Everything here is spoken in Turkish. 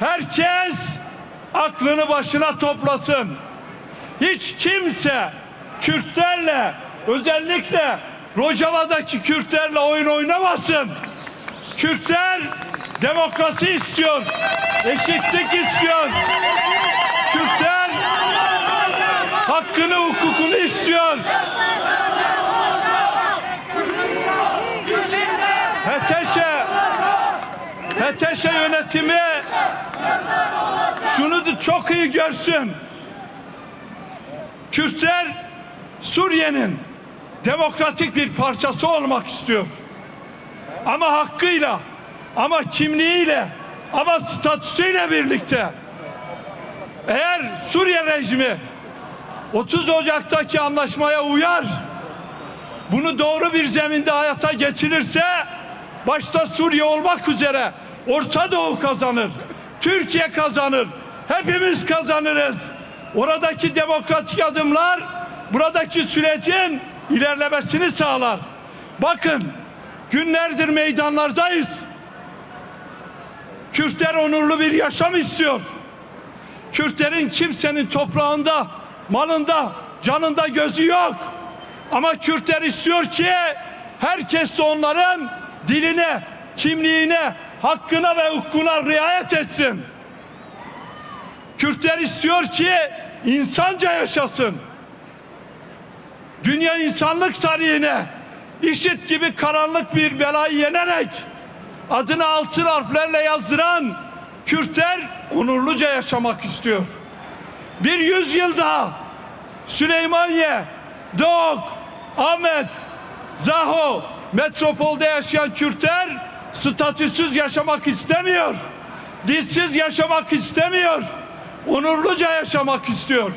Herkes aklını başına toplasın. Hiç kimse Kürtlerle özellikle Rojava'daki Kürtlerle oyun oynamasın. Kürtler demokrasi istiyor. Eşitlik istiyor. Kürtler hakkını hukukunu istiyor. HTŞ HTŞ yönetimi şunu da çok iyi görsün. Kürtler Suriye'nin demokratik bir parçası olmak istiyor. Ama hakkıyla, ama kimliğiyle, ama statüsüyle birlikte. Eğer Suriye rejimi 30 Ocak'taki anlaşmaya uyar, bunu doğru bir zeminde hayata geçirirse başta Suriye olmak üzere Orta Doğu kazanır. Türkiye kazanır. Hepimiz kazanırız. Oradaki demokratik adımlar buradaki sürecin ilerlemesini sağlar. Bakın günlerdir meydanlardayız. Kürtler onurlu bir yaşam istiyor. Kürtlerin kimsenin toprağında, malında, canında gözü yok. Ama Kürtler istiyor ki herkes de onların diline, kimliğine, hakkına ve hukukuna riayet etsin. Kürtler istiyor ki insanca yaşasın. Dünya insanlık tarihine işit gibi karanlık bir belayı yenerek adını altın harflerle yazdıran Kürtler onurluca yaşamak istiyor. Bir yüzyıl daha Süleymaniye, Doğuk, Ahmet, Zaho metropolde yaşayan Kürtler statüsüz yaşamak istemiyor. Dilsiz yaşamak istemiyor. Onurluca yaşamak istiyor.